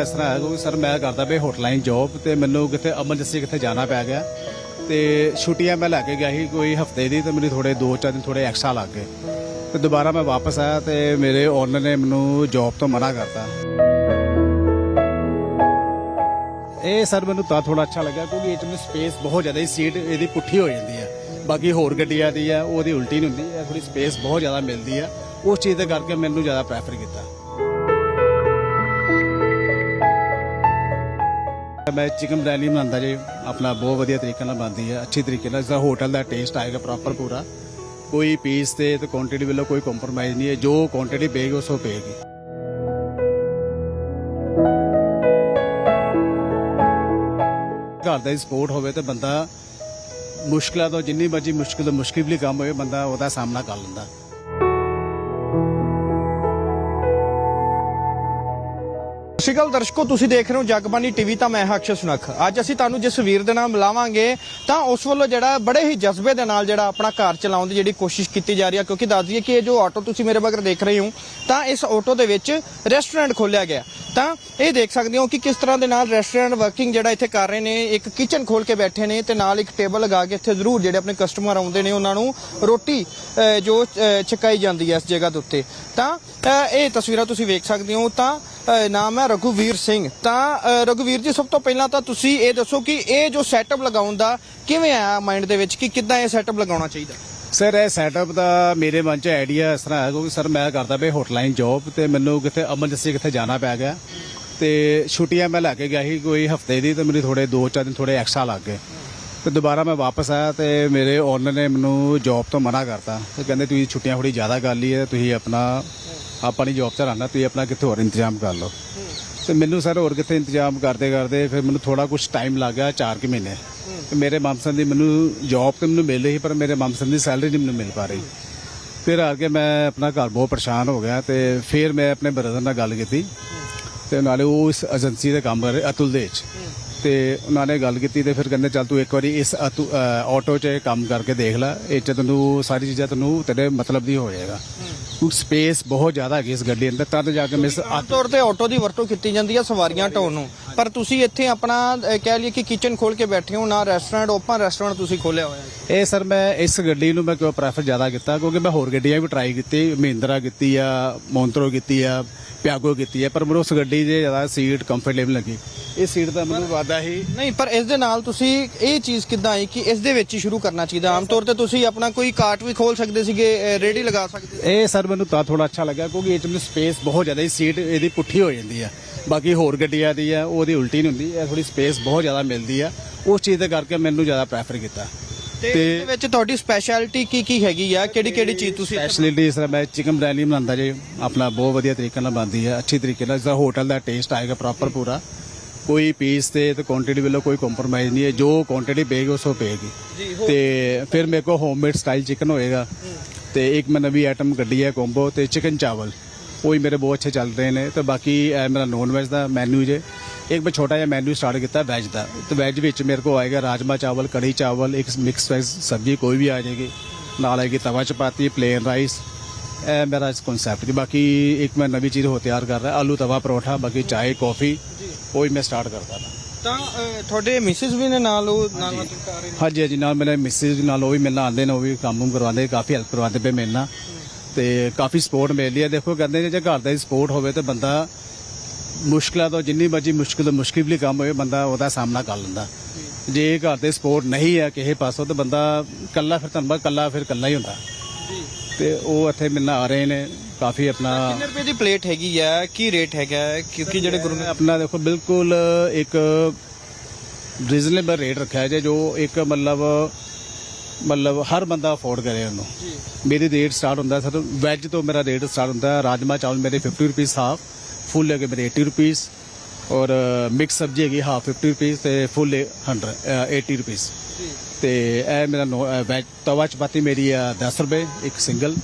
ਇਸ ਤਰ੍ਹਾਂ ਹੈ ਕਿ ਸਰ ਮੈਂ ਕਰਦਾ ਪਿਆ ਹੋਟਲਾਈਨ ਜੌਬ ਤੇ ਮੈਨੂੰ ਕਿਤੇ ਐਮਰਜੈਂਸੀ ਕਿਤੇ ਜਾਣਾ ਪੈ ਗਿਆ ਤੇ ਛੁੱਟੀਆਂ ਮੈਂ ਲੈ ਕੇ ਗਿਆ ਸੀ ਕੋਈ ਹਫ਼ਤੇ ਦੀ ਤੇ ਮੈਨੂੰ ਥੋੜੇ 2-4 ਦਿਨ ਥੋੜੇ ਐਕਸਟਰਾ ਲੱਗ ਗਏ। ਤੇ ਦੁਬਾਰਾ ਮੈਂ ਵਾਪਸ ਆਇਆ ਤੇ ਮੇਰੇ ਓਨਰ ਨੇ ਮੈਨੂੰ ਜੌਬ ਤੋਂ ਮਨਾ ਕਰਤਾ। ਇਹ ਸਰ ਮੈਨੂੰ ਤਾਂ ਥੋੜਾ ਅੱਛਾ ਲੱਗਾ ਕਿਉਂਕਿ ਇਹ ਚ ਸਪੇਸ ਬਹੁਤ ਜ਼ਿਆਦਾ ਸੀਟ ਇਹਦੀ ਪੁੱਠੀ ਹੋ ਜਾਂਦੀ ਹੈ। ਬਾਕੀ ਹੋਰ ਗੱਡੀਆਂ ਦੀ ਆ ਉਹਦੀ ਉਲਟੀ ਨਹੀਂ ਹੁੰਦੀ, ਇਹ ਥੋੜੀ ਸਪੇਸ ਬਹੁਤ ਜ਼ਿਆਦਾ ਮਿਲਦੀ ਹੈ। ਉਸ ਚੀਜ਼ ਦੇ ਕਰਕੇ ਮੈਨੂੰ ਜ਼ਿਆਦਾ ਪ੍ਰੈਫਰ ਕੀਤਾ। ਮੈਂ ਚਿਕਨ ਬਿਰਿਆਨੀ ਬਣਾਉਂਦਾ ਜੀ, ਆਪਣਾ ਬਹੁਤ ਵਧੀਆ ਤਰੀਕੇ ਨਾਲ ਬਣਦੀ ਹੈ, ਅੱਛੀ ਤਰੀਕੇ ਨਾਲ ਜਿਸ ਹੋਟਲ ਦਾ ਟੇਸਟ ਆਏਗਾ ਪ੍ਰੋਪਰ ਪੂਰਾ। ਕੋਈ ਪੀਸ ਤੇ ਤੇ ਕੁਆਂਟੀਟੀ ਵੱਲੋਂ ਕੋਈ ਕੰਪਰੋਮਾਈਜ਼ ਨਹੀਂ ਹੈ, ਜੋ ਕੁਆਂਟੀਟੀ ਪਏਗੀ ਉਸ ਉਹ ਪਏਗੀ। ਘਰ ਦਾ ਸਪੋਰਟ ਹੋਵੇ ਤੇ ਬੰਦਾ ਮੁਸ਼ਕਲਾਂ ਤੋਂ ਜਿੰਨੀ ਮਰਜ਼ੀ ਮੁਸ਼ਕਲ ਤੋਂ ਮੁਸ਼ਕਿਲ ਵੀ ਕੰਮ ਹੋਵੇ ਬੰਦਾ ਉਹਦਾ ਸਾਹਮਣਾ ਕਰ ਲੈਂਦਾ। ਸਤਿ ਸ਼੍ਰੀ ਅਕਾਲ ਦਰਸ਼ਕੋ, ਤੁਸੀਂ ਦੇਖ ਰਹੇ ਹੋ ਜਗਬਾਨੀ ਟੀਵੀ, ਤਾਂ ਮੈਂ ਹਕਸ਼ ਸੁਨਖ। ਅੱਜ ਅਸੀਂ ਤੁਹਾਨੂੰ ਜਿਸ ਵੀਰ ਦੇ ਨਾਲ ਮਿਲਾਵਾਂਗੇ ਤਾਂ ਉਸ ਵੱਲੋਂ ਜਿਹੜਾ ਬੜੇ ਹੀ ਜਜ਼ਬੇ ਦੇ ਨਾਲ ਜਿਹੜਾ ਆਪਣਾ ਘਰ ਚਲਾਉਣ ਦੀ ਜਿਹੜੀ ਕੋਸ਼ਿਸ਼ ਕੀਤੀ ਜਾ ਰਹੀ ਹੈ, ਕਿਉਂਕਿ ਦੱਸ ਦਈਏ ਕਿ ਇਹ ਜੋ ਆਟੋ ਤੁਸੀਂ ਮੇਰੇ ਬਗਰ ਦੇਖ ਰਹੇ ਹੋ, ਤਾਂ ਇਸ ਆਟੋ ਦੇ ਵਿੱਚ ਰੈਸਟੋਰੈਂਟ ਖੋਲਿਆ ਗਿਆ। ਤਾਂ ਇਹ ਦੇਖ ਸਕਦੇ ਹੋ ਕਿ ਕਿਸ ਤਰ੍ਹਾਂ ਦੇ ਨਾਲ ਰੈਸਟੋਰੈਂਟ ਵਰਕਿੰਗ ਜਿਹੜਾ ਇੱਥੇ ਕਰ ਰਹੇ ਨੇ, ਇੱਕ ਕਿਚਨ ਖੋਲ ਕੇ ਬੈਠੇ ਨੇ ਤੇ ਨਾਲ ਇੱਕ ਟੇਬਲ ਲਗਾ ਕੇ ਇੱਥੇ ਜ਼ਰੂਰ ਜਿਹੜੇ ਆਪਣੇ ਕਸਟਮਰ ਆਉਂਦੇ ਨੇ, ਉਹਨਾਂ ਨੂੰ ਰੋਟੀ ਜੋ ਛਕਾਈ ਜਾਂਦੀ ਹੈ ਇਸ ਜਗ੍ਹਾ ਦੇ ਉੱਤੇ। ਤਾਂ ਇਹ ਤਸਵੀਰਾਂ ਤੁਸੀਂ ਵੇਖ ਸਕਦੇ ਹੋ, ਤਾਂ ਨਾਮ ਹੈ ਰਘੁਵੀਰ ਸਿੰਘ। ਤਾਂ ਅਹ, ਰਘੁਵੀਰ ਜੀ ਸਭ ਤੋਂ ਪਹਿਲਾਂ ਤਾਂ ਤੁਸੀਂ ਇਹ ਦੱਸੋ ਕਿ ਇਹ ਜੋ ਸੈਟਅਪ ਲਗਾਉਣ ਦਾ ਕਿਵੇਂ ਆਇਆ ਮਾਈਂਡ ਦੇ ਵਿੱਚ ਕਿ ਕਿੱਦਾਂ ਇਹ ਸੈਟਅਪ ਲਗਾਉਣਾ ਚਾਹੀਦਾ? ਸਰ ਇਹ ਸੈਟਅਪ ਦਾ ਮੇਰੇ ਮਨ 'ਚ ਆਈਡੀਆ ਇਸ ਤਰ੍ਹਾਂ ਹੈ ਕਿਉਂਕਿ ਸਰ ਮੈਂ ਕਰਦਾ ਪਿਆ ਹੋਟਲਾਈਨ ਜੌਬ ਤੇ ਮੈਨੂੰ ਕਿਤੇ ਐਮਰਜੈਂਸੀ ਕਿਤੇ ਜਾਣਾ ਪੈ ਗਿਆ। ਤੇ ਛੁੱਟੀਆਂ ਮੈਂ ਲੈ ਕੇ ਗਿਆ ਸੀ ਕੋਈ ਹਫ਼ਤੇ ਦੀ ਤੇ ਮੈਨੂੰ ਥੋੜੇ 2-4 ਦਿਨ ਥੋੜੇ ਐਕਸਟਰਾ ਲੱਗ ਗਏ। ਤੇ ਦੁਬਾਰਾ ਮੈਂ ਵਾਪਸ ਆਇਆ ਤੇ ਮੇਰੇ ਓਨਰ ਨੇ ਮੈਨੂੰ ਜੌਬ ਤੋਂ ਮਨਾ ਕਰਤਾ। ਤੇ ਕਹਿੰਦੇ ਤੁਸੀਂ ਛੁੱਟੀਆਂ ਥੋੜੀ ਜ਼ਿਆਦਾ ਕਰ ਲਈ ਹੈ ਤੁਸੀਂ ਆਪਣਾ ਆਪਾਂ ਨਹੀਂ ਜੌਬ 'ਚ ਰਹਿਣਾ, ਤੁਸੀਂ ਆਪਣਾ ਕਿੱਥੇ ਹੋਰ ਇੰਤਜ਼ਾਮ ਕਰ ਲਓ। ਤੇ ਮੈਨੂੰ ਸਰ ਹੋਰ ਕਿੱਥੇ ਇੰਤਜ਼ਾਮ ਕਰਦੇ ਕਰਦੇ ਫਿਰ ਮੈਨੂੰ ਥੋੜਾ ਕੁਝ ਟਾਈਮ ਲੱਗ ਗਿਆ 4 ਕਿ ਮਹੀਨੇ। ਤੇ ਮੇਰੇ ਮਮਸਨ ਦੀ ਮੈਨੂੰ ਜੌਬ ਤੇ ਮੈਨੂੰ ਮਿਲ ਰਹੀ, ਪਰ ਮੇਰੇ ਮਮਸਨ ਦੀ ਸੈਲਰੀ ਨਹੀਂ ਮੈਨੂੰ ਮਿਲ ਪਾ ਰਹੀ। ਫਿਰ ਆ ਕੇ ਮੈਂ ਆਪਣਾ ਘਰ ਬਹੁਤ ਪਰੇਸ਼ਾਨ ਹੋ ਗਿਆ ਤੇ ਫਿਰ ਮੈਂ ਆਪਣੇ ਬ੍ਰਦਰ ਨਾਲ ਗੱਲ ਕੀਤੀ। ਤੇ ਨਾਲੇ ਉਹ ਇਸ ਏਜੰਸੀ ਦੇ ਕੰਮ ਕਰ ਰਹੇ, ਅਤੁਲ ਦੇ ਵਿੱਚ। ਤੇ ਉਹਨਾਂ ਨੇ ਗੱਲ ਕੀਤੀ ਤੇ ਫਿਰ ਕਹਿੰਦੇ, ਚੱਲ ਤੂੰ ਇੱਕ ਵਾਰੀ ਇਸ ਅਤੁ- ਆਟੋ 'ਚ ਕੰਮ ਕਰਕੇ ਦੇਖ ਲੈ, ਇਹ 'ਚ ਤੈਨੂੰ ਸਾਰੀ ਚੀਜ਼ਾਂ ਤੈਨੂੰ ਤੇਰੇ ਮਤਲਬ ਦੀ ਹੋ ਜਾਏਗਾ ਸਪੇਸ ਬਹੁਤ ਜ਼ਿਆਦਾ ਹੈਗੀ ਇਸ ਗੱਡੀ ਅੰਦਰ ਤਦ ਜਾ ਕੇ ਮਿਸ ਆਮ ਤੌਰ ਤੇ ਆਟੋ ਦੀ ਵਰਤੋਂ ਕੀਤੀ ਜਾਂਦੀ ਹੈ ਸਵਾਰੀਆਂ ਢੋਣ ਨੂੰ। ਪਰ ਤੁਸੀਂ ਇੱਥੇ ਆਪਣਾ ਅਹ, ਕਹਿ ਲਈਏ ਕਿ ਕਿਚਨ ਖੋਲ ਕੇ ਬੈਠੇ ਹੋ ਨਾ ਰੈਸਟੋਰੈਂਟ ਓਪਨ ਰੈਸਟੋਰੈਂਟ ਤੁਸੀਂ ਖੋਲਿਆ ਹੋਇਆ ਹੈ। ਇਹ ਸਰ ਮੈਂ ਇਸ ਗੱਡੀ ਨੂੰ ਮੈਂ ਕਿਉਂ ਪ੍ਰੈਫਰ ਜ਼ਿਆਦਾ ਕੀਤਾ? ਕਿਉਂਕਿ ਮੈਂ ਹੋਰ ਗੱਡੀਆਂ ਵੀ ਟਰਾਈ ਕੀਤੀ ਮਹਿੰਦਰਾ ਕੀਤੀ ਆ ਮੌਂਤਰੋ ਕੀਤੀ ਆ ਪਿਆਗੋ ਕੀਤੀ ਆ ਪਰ ਮੈਨੂੰ ਉਸ ਗੱਡੀ 'ਚ ਜ਼ਿਆਦਾ ਸੀਟ ਕੰਫਰਟੇਬਲ ਲੱਗੀ। ਇਹ ਸੀਟ ਦਾ ਮੈਨੂੰ ਵਾਦਾ ਹੀ ਨਹੀਂ ਪਰ ਇਸ ਦੇ ਨਾਲ ਤੁਸੀਂ ਇਹ ਚੀਜ਼ ਕਿੱਦਾਂ ਆਈ ਕਿ ਇਸ ਦੇ ਵਿੱਚ ਹੀ ਸ਼ੁਰੂ ਕਰਨਾ ਚਾਹੀਦਾ? ਆਮ ਤੌਰ ਤੇ ਤੁਸੀਂ ਆਪਣਾ ਕੋਈ ਕਾਰਟ ਵੀ ਖੋਲ ਸਕਦੇ ਸੀਗੇ ਰੇਹੜੀ ਲਗਾ ਸਕਦੇ। ਇਹ ਸਰ ਮੈਨੂੰ ਤਾਂ ਥੋੜਾ ਅੱਛਾ ਲੱਗਾ ਕਿਉਂਕਿ ਇਹ 'ਚ ਮੈਨੂੰ ਸਪੇਸ ਬਹੁਤ ਜ਼ਿਆਦਾ ਸੀਟ ਇਹਦੀ ਪੁੱਠੀ ਹੋ ਜਾਂਦੀ ਆ। ਬਾਕੀ ਹੋਰ ਗੱਡੀਆਂ ਦੀ ਆ ਉਹਦੀ ਉਲਟੀ ਨਹੀਂ ਹੁੰਦੀ ਇਹ ਥੋੜੀ ਸਪੇਸ ਬਹੁਤ ਜ਼ਿਆਦਾ ਮਿਲਦੀ ਆ ਉਸ ਚੀਜ਼ ਦੇ ਕਰਕੇ ਮੈਨੂੰ ਜ਼ਿਆਦਾ ਪ੍ਰੈਫਰ ਕੀਤਾ। ਤੇ ਇਹਦੇ ਵਿੱਚ ਤੁਹਾਡੀ ਸਪੈਸ਼ਲਿਟੀ ਕੀ ਕੀ ਹੈਗੀ ਆ? ਕਿਹੜੀ ਕਿਹੜੀ ਚੀਜ਼ ਤੁਸੀਂ ਸਪੈਸ਼ਲਿਟੀ ਸਰ ਮੈਂ ਚਿਕਨ ਬਿਰਿਆਨੀ ਬਣਾਉਂਦਾ ਜੀ ਆਪਣਾ ਬਹੁਤ ਵਧੀਆ ਤਰੀਕੇ ਨਾਲ ਬਣਦੀ ਹੈ ਅੱਛੀ ਤਰੀਕੇ ਨਾਲ ਜਿਸ ਹੋਟਲ ਦਾ ਟੇਸਟ ਆਏਗਾ ਪ੍ਰੋਪਰ ਪੂਰਾ। ਕੋਈ ਪੀਸ ਤੇ ਤੇ ਕੁਆਂਟੀਟੀ ਵੱਲੋਂ ਕੋਈ ਕੰਪਰੋਮਾਈਜ਼ ਨਹੀਂ ਹੈ ਜੋ ਕੁਆਂਟੀਟੀ ਪਏਗੀ ਉਸ ਪਏਗੀ। ਤੇ ਫਿਰ ਮੇਰੇ ਕੋਲ ਹੋਮਮੇਡ ਸਟਾਈਲ ਚਿਕਨ ਹੋਏਗਾ। ਤੇ ਇੱਕ ਮੈਂ ਨਵੀਂ ਆਈਟਮ ਕੱਢੀ ਹੈ ਕੰਬੋ ਤੇ ਚਿਕਨ ਚਾਵਲ। ਉਹ ਹੀ ਮੇਰੇ ਬਹੁਤ ਅੱਛੇ ਚੱਲ ਰਹੇ ਨੇ। ਤੇ ਬਾਕੀ ਇਹ ਮੇਰਾ ਨੌਨ ਵੈਜ ਦਾ ਮੈਨੂ ਜੇ। ਇੱਕ ਮੈਂ ਛੋਟਾ ਜਿਹਾ ਮੈਨੂ ਸਟਾਰਟ ਕੀਤਾ ਵੈਜ ਦਾ। ਤੇ ਵੈਜ ਵਿੱਚ ਮੇਰੇ ਕੋਲ ਆਏਗਾ ਰਾਜਮਾ ਚਾਵਲ ਕੜੀ ਚਾਵਲ ਇੱਕ ਮਿਕਸ ਵੈਜ ਸਬਜ਼ੀ ਕੋਈ ਵੀ ਆ ਜਾਏਗੀ। ਨਾਲ ਆਏਗੀ ਤਵਾ ਚਪਾਤੀ ਪਲੇਨ ਰਾਈਸ ਇਹ ਮੇਰਾ ਇਸ ਕਨਸੈਪਟ ਜੀ ਬਾਕੀ ਇੱਕ ਮੈਂ ਨਵੀਂ ਚੀਜ਼ ਹੋ ਤਿਆਰ ਕਰ ਰਿਹਾ ਆਲੂ ਤਵਾ ਪਰੌਠਾ ਬਾਕੀ ਚਾय ਕੌਫੀ ਉਹ ਹੀ ਮੈਂ ਸਟਾਰਟ ਕਰਦਾ ਤਾਂ ਤੁਹਾਡੇ ਮਿਸਿਸ ਵੀ ਨੇ ਨਾਲ ਉਹ ਨਾਲ ਨਾਲ ਕਰ ਰਹੇ ਨੇ? ਹਾਂਜੀ ਹਾਂਜੀ ਨਾਲ ਮੇਰੇ ਮਿਸਿਸ ਨਾਲ ਉਹ ਵੀ ਮਿਲਣ ਆਉਂਦੇ ਨੇ ਉਹ ਵੀ ਕੰਮ ਕੁਮ ਕਰਵਾਉਂਦੇ ਕਾਫੀ ਹੈਲਪ ਕਰਵਾਉਂਦੇ ਪਏ ਮੇਰੇ ਨਾਲ। ਤੇ ਕਾਫੀ ਸਪੋਰਟ ਮਿਲ ਰਹੀ ਹੈ। ਦੇਖੋ ਕਹਿੰਦੇ ਨੇ ਜੇ ਘਰ ਦਾ ਸਪੋਰਟ ਹੋਵੇ ਤੇ ਬੰਦਾ ਮੁਸ਼ਕਲਾਂ ਤੋਂ ਜਿੰਨੀ ਮਰਜ਼ੀ ਮੁਸ਼ਕਲ ਤੋਂ ਮੁਸ਼ਕਿਲ ਵੀ ਕੰਮ ਹੋਵੇ ਬੰਦਾ ਉਹਦਾ ਸਾਹਮਣਾ ਕਰ ਲੈਂਦਾ। ਜੇ ਘਰ ਦੇ ਸਪੋਰਟ ਨਹੀਂ ਹੈ ਕਿਸੇ ਪਾਸੋਂ ਤੇ ਬੰਦਾ ਕੱਲਾ ਫਿਰ ਤੁਹਾਨੂੰ ਕੱਲਾ ਫਿਰ ਕੱਲਾ ਹੀ ਹੁੰਦਾ। ਤੇ ਉਹ ਇੱਥੇ ਮਿਲਣ ਆ ਰਹੇ ਨੇ ਕਾਫੀ ਆਪਣਾ ਕਿੰਨੇ ਰੁਪਏ ਦੀ ਪਲੇਟ ਹੈਗੀ ਆ? ਕੀ ਰੇਟ ਹੈਗਾ? ਹੈ? ਕਿਉਂਕਿ ਜਿਹੜੇ ਗੁਰੂ ਨੇ ਆਪਣਾ ਦੇਖੋ ਬਿਲਕੁਲ ਇੱਕ ਰੀਜ਼ਨੇਬਲ ਰੇਟ ਰੱਖਿਆ ਜੇ ਜੋ ਇੱਕ ਮਤਲਬ ਮਤਲਬ ਹਰ ਬੰਦਾ ਅਫੋਰਡ ਕਰੇ ਉਹਨੂੰ। ਮੇਰੀ ਰੇਟ ਸਟਾਰਟ ਹੁੰਦਾ ਸਰ ਵੈਜ ਤੋਂ ਮੇਰਾ ਰੇਟ ਸਟਾਰਟ ਹੁੰਦਾ ਰਾਜਮਾ ਚਾਵਲ ਮੇਰੇ 50 ਰੁਪਏ ਹਾਫ ਫੁੱਲ ਹੈਗੇ ਮੇਰੇ 80 ਰੁਪਏ ਔਰ ਮਿਕਸ ਸਬਜ਼ੀ ਹੈਗੀ ਹਾਫ 50 ਰੁਪਏ ਤੇ ਫੁੱਲ 100 80 ਰੁਪਏ ਤੇ ਇਹ ਮੇਰਾ ਵੈਜ ਤਵਾ ਚਪਾਤੀ ਮੇਰੀ ਆ 10 ਰੁਪਏ ਇੱਕ ਸਿੰਗਲ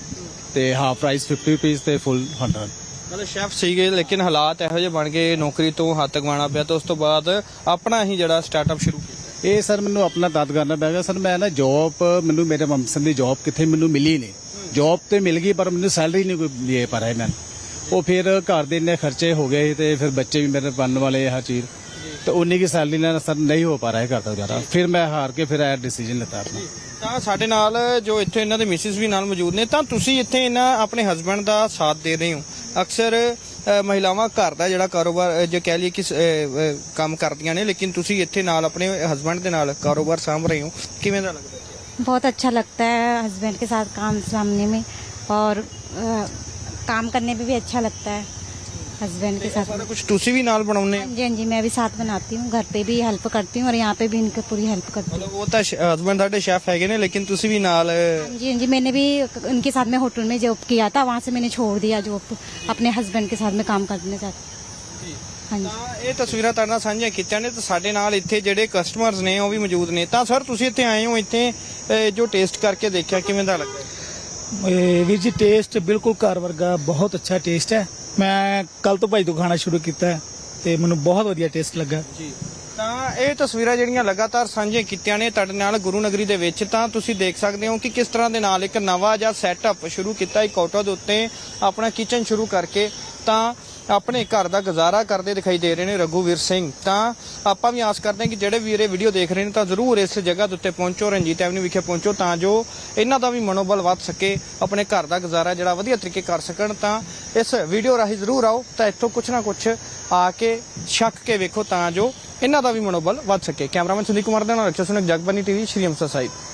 ਤੇ ਹਾਫ ਰਾਈਸ 50 ਰੁਪਏ ਤੇ ਫੁੱਲ 100 ਮਤਲਬ ਸ਼ੈਫ ਸੀਗੇ ਲੇਕਿਨ ਹਾਲਾਤ ਇਹੋ ਜਿਹੇ ਬਣ ਗਏ ਨੌਕਰੀ ਤੋਂ ਹੱਥ ਗਵਾਣਾ ਪਿਆ ਤੇ ਉਸ ਤੋਂ ਬਾਅਦ ਆਪਣਾ ਹੀ ਜਿਹੜਾ ਸਟਾਰਟਅਪ ਸ਼ੁਰੂ ਕੀਤਾ। ਇਹ ਸਰ ਮੈਨੂੰ ਆਪਣਾ ਦਾਦ ਕਰਨਾ ਪੈ ਗਿਆ। ਸਰ ਮੈਂ ਨਾ ਜੌਬ ਮੈਨੂੰ ਮੇਰੇ ਮਮਸਨ ਦੀ ਜੌਬ ਕਿੱਥੇ ਮੈਨੂੰ ਮਿਲੀ ਨਹੀਂ। ਜੌਬ ਤੇ ਮਿਲ ਗਈ, ਪਰ ਮੈਨੂੰ ਸੈਲਰੀ ਨਹੀਂ ਕੋਈ ਲਈ ਪਰ ਹੈ ਮੈਂ ਉਹ ਫਿਰ ਘਰ ਦੇ ਇੰਨੇ ਖਰਚੇ ਹੋ ਗਏ ਤੇ ਫਿਰ ਬੱਚੇ ਵੀ ਮੇਰੇ ਬਣਨ ਵਾਲੇ ਆ ਹਰ ਚੀਜ਼। ਤੇ ਉਨੀ ਕੀ ਸੈਲਰੀ ਨਾਲ ਸਰ ਨਹੀਂ ਹੋ ਪਾ ਰਿਹਾ ਘਰ ਦਾ ਗੁਜ਼ਾਰਾ। ਫਿਰ ਮੈਂ ਹਾਰ ਕੇ ਫਿਰ ਇਹ ਡਿਸੀਜਨ ਲਿੱਤਾ ਆਪਣਾ। ਤਾਂ ਸਾਡੇ ਨਾਲ ਜੋ ਇੱਥੇ ਇਹਨਾਂ ਦੇ ਮਿਸਿਸ ਵੀ ਨਾਲ ਮੌਜੂਦ ਨੇ, ਤਾਂ ਤੁਸੀਂ ਇੱਥੇ ਇਹਨਾਂ ਆਪਣੇ ਹਸਬੰਡ ਦਾ ਸਾਥ ਦੇ ਰਹੇ ਹੋ। ਅਕਸਰ ਮਹਿਲਾਵਾਂ ਘਰ ਦਾ ਜਿਹੜਾ ਕਾਰੋਬਾਰ ਅ, ਜੇ ਕਹਿ ਲਈਏ ਕਿ ਸ- ਅ, ਅ, ਕੰਮ ਕਰਦੀਆਂ ਨੇ ਲੇਕਿਨ ਤੁਸੀਂ ਇੱਥੇ ਨਾਲ ਆਪਣੇ ਹਸਬੰਡ ਦੇ ਨਾਲ ਕਾਰੋਬਾਰ ਸਾਂਭ ਰਹੇ ਹੋ ਕਿਵੇਂ ਦਾ ਲੱਗਦਾ बहुत अच्छा लगता है हस्बैंड के साथ काम सामने में और अ, काम करने में भी अच्छा लगता है हस्बैंड के साथ ਸਾਰਾ ਕੁਝ ਤੁਸੀਂ ਵੀ ਨਾਲ ਬਣਾਉਨੇ हाँ जी हाँ जी मैं भी साथ बनाती हूँ घर पे भी हेल्प करती हूँ और यहाँ पे भी इनकी पूरी हेल्प करती हूँ ਮਤਲਬ ਉਹ ਤਾਂ ਹਸਬੰਡ ਸਾਡੇ ਸ਼ੈਫ ਹੈਗੇ ਨੇ ਲੇਕਿਨ ਤੁਸੀਂ ਵੀ ਨਾਲ ਅ, हाँ जी हाँ जी मैंने भी उनके साथ में होटल में जॉब किया था वहाँ से मैंने छोड़ दिया जॉब अपने हस्बैंड के साथ में काम करने जाती हाँ जी ਤਾਂ ਇਹ ਤਸਵੀਰਾਂ ਤੁਹਾਡੇ ਨਾਲ ਸਾਂਝੀਆਂ ਕੀਤੀਆਂ ਨੇ ਤੇ ਸਾਡੇ ਨਾਲ ਇੱਥੇ ਜਿਹੜੇ ਕਸਟਮਰਸ ਨੇ ਉਹ ਵੀ ਮੌਜੂਦ ਨੇ ਤਾਂ ਸਰ ਤੁਸੀਂ ਇੱਥੇ ਆਏ ਹੋ ਇੱਥੇ ਅ, ਜੋ ਟੇਸਟ ਕਰਕੇ ਦੇਖਿਆ ਕਿਵੇਂ ਦਾ ਲੱਗਾ ਇਹ ਵੀਰ ਜੀ ਟੇਸਟ ਬਿਲਕੁਲ ਘਰ ਵਰਗਾ ਬਹੁਤ ਅੱਛਾ ਟੇਸਟ ਹੈ ਮੈਂ ਕੱਲ ਤੋਂ ਭਾਈ ਤੋਂ ਖਾਣਾ ਸ਼ੁਰੂ ਕੀਤਾ ਹੈ ਤੇ ਮੈਨੂੰ ਬਹੁਤ ਵਧੀਆ ਟੇਸਟ ਲੱਗਾ। ਜੀ। ਤਾਂ ਇਹ ਤਸਵੀਰਾਂ ਜਿਹੜੀਆਂ ਲਗਾਤਾਰ ਸਾਂਝੀਆਂ ਕੀਤੀਆਂ ਨੇ ਤੁਹਾਡੇ ਨਾਲ ਗੁਰੂ ਨਗਰੀ ਦੇ ਵਿੱਚ, ਤਾਂ ਤੁਸੀਂ ਦੇਖ ਸਕਦੇ ਹੋ ਕਿ ਕਿਸ ਤਰ੍ਹਾਂ ਦੇ ਨਾਲ ਇੱਕ ਨਵਾਂ ਜਿਹਾ ਸੈਟਅਪ ਸ਼ੁਰੂ ਕੀਤਾ। ਇੱਕ ਆਟੋ ਦੇ ਉੱਤੇ ਆਪਣਾ ਕਿਚਨ ਸ਼ੁਰੂ ਕਰਕੇ ਤਾਂ ਆਪਣੇ ਘਰ ਦਾ ਗੁਜ਼ਾਰਾ ਕਰਦੇ ਦਿਖਾਈ ਦੇ ਰਹੇ ਨੇ ਰਘੂਵੀਰ ਸਿੰਘ। ਤਾਂ ਆਪਾਂ ਵੀ ਆਸ ਕਰਦੇ ਹਾਂ ਕਿ ਜਿਹੜੇ ਵੀਰੇ ਵੀਡੀਓ ਦੇਖ ਰਹੇ ਨੇ ਤਾਂ ਜ਼ਰੂਰ ਇਸ ਜਗ੍ਹਾ ਦੇ ਉੱਤੇ ਪਹੁੰਚੋ, ਰਣਜੀਤ ਐਵਨਿਊ ਵਿਖੇ ਪਹੁੰਚੋ ਤਾਂ ਜੋ ਇਹਨਾਂ ਦਾ ਵੀ ਮਨੋਬਲ ਵੱਧ ਸਕੇ, ਆਪਣੇ ਘਰ ਦਾ ਗੁਜ਼ਾਰਾ ਜਿਹੜਾ ਵਧੀਆ ਤਰੀਕੇ ਕਰ ਸਕਣ। ਤਾਂ ਇਸ ਵੀਡੀਓ ਰਾਹੀਂ ਜ਼ਰੂਰ ਆਓ ਤਾਂ ਇੱਥੋਂ ਕੁਛ ਨਾ ਕੁਛ ਆ ਕੇ ਛੱਕ ਕੇ ਵੇਖੋ ਤਾਂ ਜੋ ਇਹਨਾਂ ਦਾ ਵੀ ਮਨੋਬਲ ਵੱਧ ਸਕੇ। ਕੈਮਰਾਮੈਨ ਸੁਨੀਲ ਕੁਮਾਰ ਦੇ ਨਾਲ ਅਕਸ਼ਰ ਸੁਨਕ ਜਗਬਾਨੀ ਟੀਵੀ, ਸ਼੍ਰੀ ਅੰਮ੍ਰਿਤਸਰ ਸਾਹਿਬ।